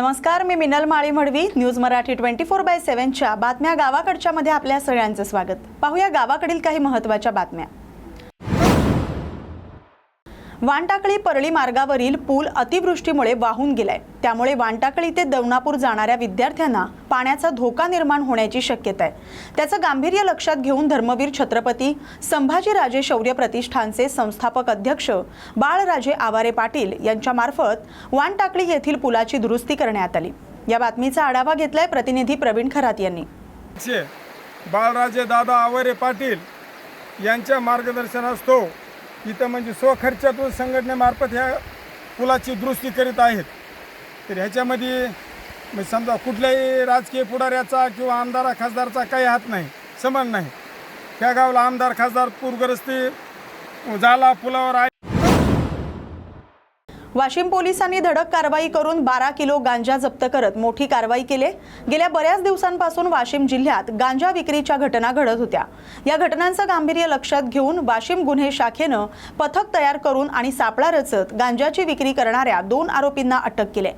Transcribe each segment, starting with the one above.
नमस्कार मी Minal Mali Madvi news Marathi twenty four by सेव्हनच्या बातम्या गावाकडच्या मध्ये आपल्या सगळ्यांचं स्वागत. पाहूया गावाकडील काही महत्त्वाच्या बातम्या. वानटाकळी परळी मार्गावरील पूल अतिवृष्टीमुळे वाहून गेलाय. त्यामुळे वानटाकळी ते दवणापूर जाणाऱ्या विद्यार्थ्यांना पाण्याचा धोका निर्माण होण्याची शक्यता आहे. त्याचं गांभीर्य लक्षात घेऊन धर्मवीर छत्रपती संभाजीराजे शौर्य प्रतिष्ठानचे संस्थापक अध्यक्ष बाळराजे आवारे पाटील यांच्या मार्फत वानटाकळी येथील पुलाची दुरुस्ती करण्यात आली. या बातमीचा आढावा घेतलाय प्रतिनिधी प्रवीण खरात यांनी. बाळराजे दादा आवरे पाटील यांच्या मार्गदर्शनास्तव इथं म्हणजे स्वखर्चातून संघटनेमार्फत ह्या पुलाची दुरुस्ती करीत आहेत. तर ह्याच्यामध्ये म्हणजे समजा कुठल्याही राजकीय पुढाऱ्याचा किंवा आमदारा खासदारचा काही हात नाही संबंध नाही. त्या गावाला आमदार खासदार पूरग्रस्ती झाला पुलावर आहे वाशिम पोलिसांनी धडक कारवाई करून बारा किलो गांजा जप्त करत मोठी कारवाई केली. गेल्या बऱ्याच दिवसांपासून वाशिम जिल्ह्यात गांजा विक्रीच्या घटना घडत होत्या. या घटनांचं गांभीर्य लक्षात घेऊन वाशिम गुन्हे शाखेनं पथक तयार करून आणि सापळा रचत गांजाची विक्री करणाऱ्या दोन आरोपींना अटक केले.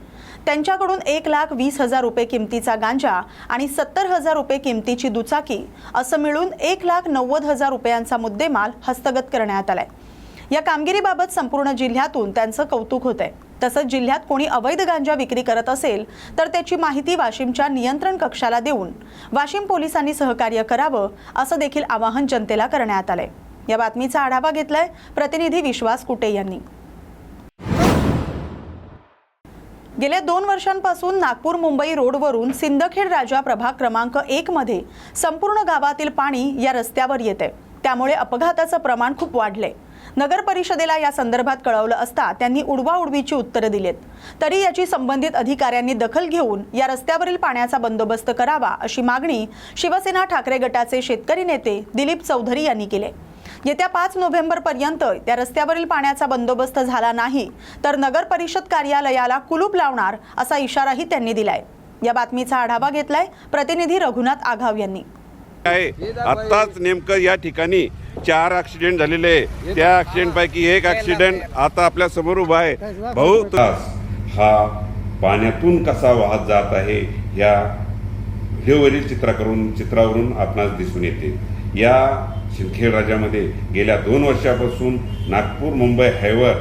त्यांच्याकडून एक लाख वीस हजार रुपये किमतीचा गांजा आणि सत्तर हजार रुपये किमतीची दुचाकी असं मिळून एक लाख नव्वद हजार रुपयांचा मुद्देमाल हस्तगत करण्यात आलाय. या कामगिरीबाबत संपूर्ण जिल्ह्यातून त्यांचं कौतुक होत आहे तसंच जिल्ह्यात कोणी अवैध गांजा विक्री करत असेल तर त्याची माहिती वाशिमच्या नियंत्रण कक्षाला देऊन वाशिम पोलिसांनी सहकार्य करावं असं देखील आवाहन जनतेला करण्यात आलंय. या बातमीचा आढावा घेतलाय प्रतिनिधी विश्वास कुटे यांनी. गेल्या दोन वर्षांपासून नागपूर मुंबई रोडवरून सिंदखेड राजा प्रभाग क्रमांक एक मध्ये संपूर्ण गावातील पाणी या रस्त्यावर येते त्यामुळे अपघाताचं प्रमाण खूप वाढले नगर परिषदेला या संदर्भात कळवलं असता त्यांनी उडवाउडवीची उत्तरं दिलीत. तरी याची संबंधित अधिकाऱ्यांनी दखल घेऊन या रस्त्यावरील पाण्याचा बंदोबस्त करावा अशी मागणी शिवसेना ठाकरे गटाचे शेतकरी नेते दिलीप चौधरी यांनी केले. येत्या पाच नोव्हेंबर पर्यंत त्या रस्त्यावरील पाण्याचा बंदोबस्त झाला नाही तर नगर परिषद कार्यालयाला कुलूप लावणार असा इशाराही त्यांनी दिलाय. या बातमीचा आढावा घेतलाय प्रतिनिधी रघुनाथ आघाव यांनी. आत्ताच नेमकं या ठिकाणी चार ऍक्सिडेंट झालेले आहे. त्या ऍक्सिडेंट पैकी एक ऍक्सिडेंट आता आपल्यासमोर उभा आहे. भाऊ हा पाण्यातून कसा वाहत जात आहे या व्हिडिओवरील चित्राकरून चित्रावरून आपणास दिसून येते. या सिंदखेड राज्यामध्ये गेल्या दोन वर्षापासून नागपूर मुंबई हायवर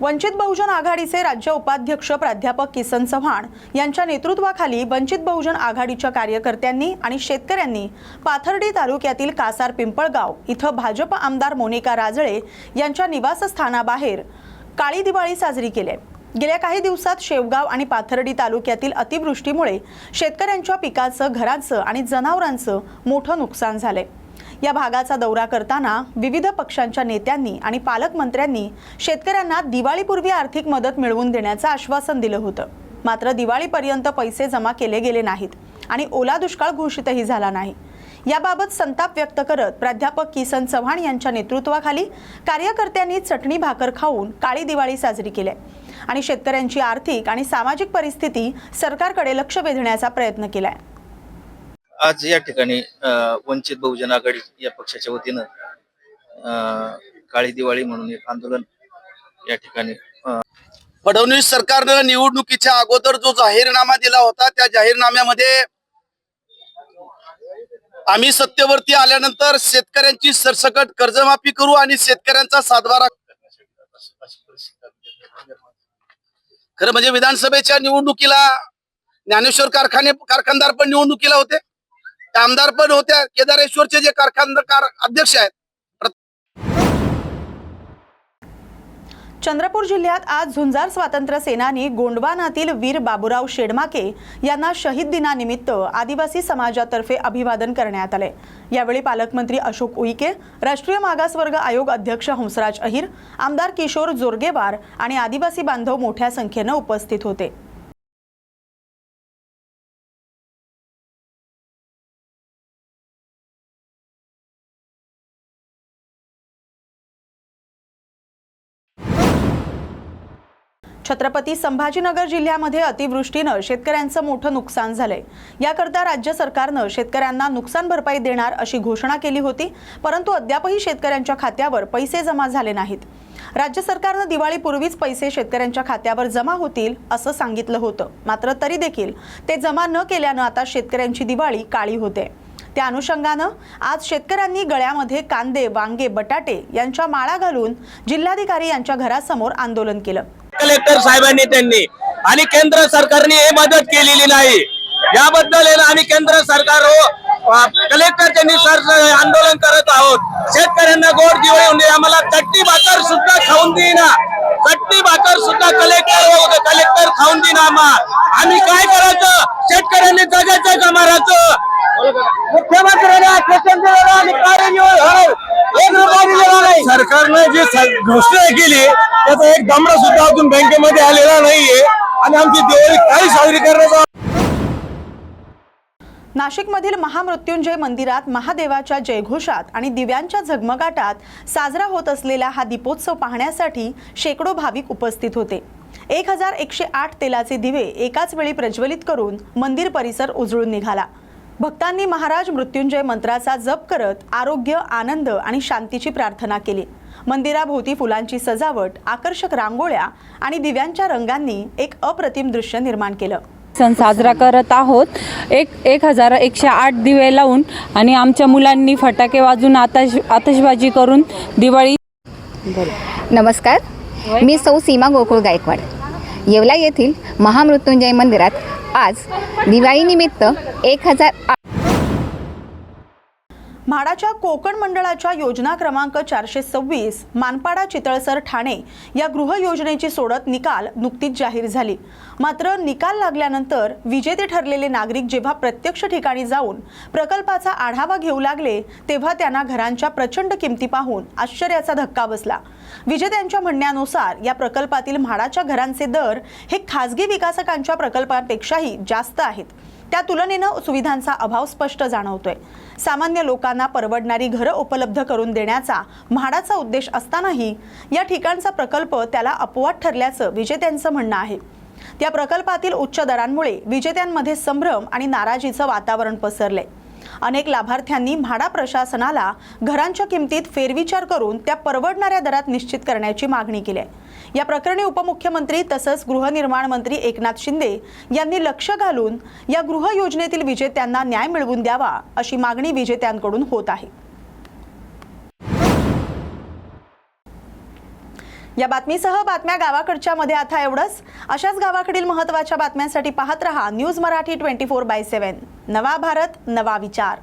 वंचित बहुजन आघाडीचे राज्य उपाध्यक्ष प्राध्यापक किसन चव्हाण यांच्या नेतृत्वाखाली वंचित बहुजन आघाडीच्या कार्यकर्त्यांनी आणि शेतकऱ्यांनी पाथर्डी तालुक्यातील कासार पिंपळगाव इथं भाजप आमदार मोनिका राजळे यांच्या निवासस्थानाबाहेर काळी दिवाळी साजरी केली. गेल्या काही दिवसात शेवगाव आणि पाथर्डी तालुक्यातील अतिवृष्टीमुळे शेतकऱ्यांच्या पिकाचं घरांचं आणि जनावरांचं मोठं नुकसान झालंय. या भागाचा दौरा करताना विविध पक्षांच्या नेत्यांनी आणि पालकमंत्र्यांनी शेतकऱ्यांना दिवाळीपूर्वी आर्थिक मदत मिळवून देण्याचं आश्वासन दिलं होतं. मात्र दिवाळीपर्यंत पैसे जमा केले गेले नाहीत आणि ओला दुष्काळ घोषितही झाला नाही. याबाबत संताप व्यक्त करत प्राध्यापक किसन चव्हाण यांच्या नेतृत्वाखाली कार्यकर्त्यांनी चटणी भाकर खाऊन काळी दिवाळी साजरी केली आणि शेतकऱ्यांची आर्थिक आणि सामाजिक परिस्थिती सरकारकडे लक्ष वेधण्याचा प्रयत्न केलाय. आज या ठिकाणी वंचित बहुजन आघाडी या पक्षाच्या वतीनं काळी दिवाळी म्हणून एक आंदोलन या ठिकाणी फडणवीस सरकारनं निवडणुकीच्या अगोदर जो जाहीरनामा दिला होता त्या जाहीरनाम्यामध्ये आम्ही सत्तेवरती आल्यानंतर शेतकऱ्यांची सरसकट कर्जमाफी करू आणि शेतकऱ्यांचा सातबारा खरं म्हणजे विधानसभेच्या निवडणुकीला ज्ञानेश्वर कारखाने कारखानदार पण निवडणुकीला होते. आमदार पण होत्या केदारेश्वरचे जे कारखानदार अध्यक्ष आहेत. चंद्रपूर जिल्ह्यात आज झुंजार स्वातंत्र्य सेनानी गोंडवानातील वीर बाबूराव शेडमाके यांना शहीद दिनानिमित्त आदिवासी समाजातर्फे अभिवादन करण्यात आले. यावेळी पालकमंत्री अशोक उईके राष्ट्रीय मागासवर्ग आयोग अध्यक्ष हंसराज अहिर आमदार किशोर जोरगेवार आणि आदिवासी बांधव मोठ्या संख्येनं उपस्थित होते. छत्रपती संभाजीनगर जिल्ह्यामध्ये अतिवृष्टीनं शेतकऱ्यांचं मोठं नुकसान झालंय. याकरता राज्य सरकारनं शेतकऱ्यांना नुकसान भरपाई देणार अशी घोषणा केली होती परंतु अद्यापही शेतकऱ्यांच्या खात्यावर पैसे जमा झाले नाहीत. राज्य सरकारनं दिवाळीपूर्वीच पैसे शेतकऱ्यांच्या खात्यावर जमा होतील असं सांगितलं होतं. मात्र तरी देखील ते जमा न केल्यानं आता शेतकऱ्यांची दिवाळी काळी होते. त्या अनुषंगानं आज शेतकऱ्यांनी गळ्यामध्ये कांदे वांगे बटाटे यांच्या माळा घालून जिल्हाधिकारी यांच्या घरासमोर आंदोलन केलं. कलेक्टर साहेबांनी त्यांनी आणि केंद्र सरकारने हे मदत केलेली नाही. याबद्दल आम्ही केंद्र सरकार हो, कलेक्टर त्यांनी सर आंदोलन करत आहोत. शेतकऱ्यांना गोड दिवाळी होऊन आम्हाला चट्टी भाकर सुद्धा खाऊन देईना चट्टी भाकर सुद्धा कलेक्टर हो, कलेक्टर खाऊन देईना आम्हा. आम्ही काय करायचं शेतकऱ्यांनी जगायचं का मारायचं मुख्यमंत्र्यांनी आश्वासन दिलेलं आणि कार्यनिवड होणार. एक रुपया दिलेला नाही सरकारनं जी घोषणा केली त्याचा एक दमडा सुद्धा अजून बँकेमध्ये आलेला नाहीये. आणि आमची दिवाळी काही साजरी करण्याचा नाशिकमधील महामृत्युंजय मंदिरात महादेवाच्या जयघोषात आणि दिव्यांच्या झगमगाटात साजरा होत असलेला हा दीपोत्सव पाहण्यासाठी शेकडो भाविक उपस्थित होते. एक हजार एकशे आठ तेलाचे दिवे एकाच वेळी प्रज्वलित करून मंदिर परिसर उजळून निघाला. भक्तांनी महाराज मृत्युंजय मंत्राचा जप करत आरोग्य आनंद आणि शांतीची प्रार्थना केली. मंदिराभोवती फुलांची सजावट आकर्षक रांगोळ्या आणि दिव्यांच्या रंगांनी एक अप्रतिम दृश्य निर्माण केलं. सण साजरा करत आहोत. एक एक हजार एकशे आठ दिवे लावून आणि आमच्या मुलांनी फटाके वाजून आताश आतषबाजी करून दिवाळी नमस्कार. मी सौ सीमा गोकुळ गायकवाड. येवला येथील महामृत्युंजय मंदिरात आज दिवाळीनिमित्त एक हजार आठ म्हाडाच्या कोकण मंडळाच्या योजना क्रमांक चारशे सव्वीस मानपाडा चितळसर ठाणे या गृह योजनेची सोडत निकाल नुकतीच जाहीर झाली. मात्र निकाल लागल्यानंतर विजेते ठरलेले नागरिक जेव्हा प्रत्यक्ष ठिकाणी जाऊन प्रकल्पाचा आढावा घेऊ लागले तेव्हा त्यांना घरांच्या प्रचंड किमती पाहून आश्चर्याचा धक्का बसला. विजेत्यांच्या म्हणण्यानुसार या प्रकल्पातील म्हाडाच्या घरांचे दर हे खासगी विकासकांच्या प्रकल्पांपेक्षाही जास्त आहेत. त्या तुलनेनं सुविधांचा अभाव स्पष्ट जाणवतोय. सामान्य लोकांना परवडणारी घरं उपलब्ध करून देण्याचा म्हाडाचा उद्देश असतानाही या ठिकाणचा प्रकल्प त्याला अपवाद ठरल्याचं विजेत्यांचं म्हणणं आहे. त्या प्रकल्पातील उच्च दरांमुळे विजेत्यांमध्ये संभ्रम आणि नाराजीचं वातावरण पसरलंय. अनेक लाभार्थ्यांनी म्हाडा प्रशासनाला घरांच्या किमतीत फेरविचार करून त्या परवडणाऱ्या दरात निश्चित करण्याची मागणी केली आहे. या प्रकरणी उपमुख्यमंत्री तसंच गृहनिर्माण मंत्री एकनाथ शिंदे यांनी लक्ष घालून या गृह योजनेतील विजेत्यांना न्याय मिळवून द्यावा अशी मागणी विजेत्यांकडून होत आहे. या बातमीसह बातम्या गावाकडच्या मध्ये आता एवढंच. अशाच गावाकडील महत्त्वाच्या बातम्यांसाठी पाहत रहा news Marathi twenty four by seven. नवा भारत नवा विचार.